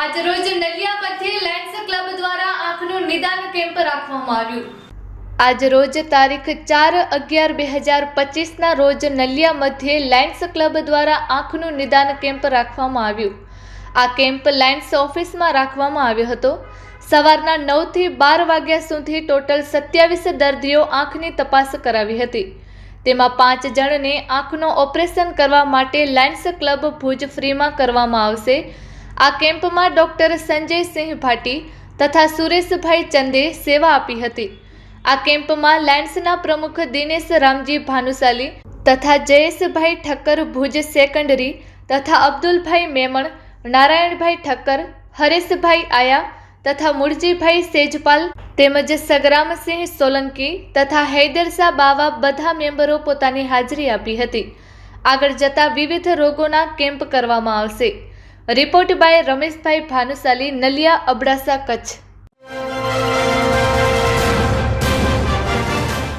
આજ રોજ નલિયા પરથી લેન્સ ક્લબ દ્વારા આંખનું નિદાન કેમ્પ રાખવામાં આવ્યું. આજ રોજ તારીખ ચાર અગિયાર બે હજાર પચીસના રોજ નલિયા મધ્યે લાયન્સ ક્લબ દ્વારા આંખનું નિદાન કેમ્પ રાખવામાં આવ્યું. આ કેમ્પ લાયન્સ ઓફિસમાં રાખવામાં આવ્યો હતો. સવારના નવથી બાર વાગ્યા સુધી ટોટલ સત્યાવીસ દર્દીઓ આંખની તપાસ કરાવી હતી. તેમાં પાંચ જણને આંખનું ઓપરેશન કરવા માટે લાયન્સ ક્લબ ભુજ ફ્રીમાં કરવામાં આવશે. આ કેમ્પમાં ડૉક્ટર સંજયસિંહ ભાટી તથા સુરેશભાઈ ચંદે સેવા આપી હતી. આ કેમ્પમાં લાયન્સના પ્રમુખ દિનેશ રામજી ભાનુશાલી તથા જયેશભાઈ ઠક્કર ભુજ સેકન્ડરી તથા અબ્દુલભાઈ મેમણ, નારાયણભાઈ ઠક્કર, હરેશભાઈ આયા તથા મુરજીભાઈ સેજપાલ તેમજ સગરામસિંહ સોલંકી તથા હૈદરશાહ બાવા બધા મેમ્બરો પોતાની હાજરી આપી હતી. આગળ જતા વિવિધ રોગોના કેમ્પ કરવામાં આવશે. Report by Rameshbhai Bhanushali Naliya Abdasa Kutch.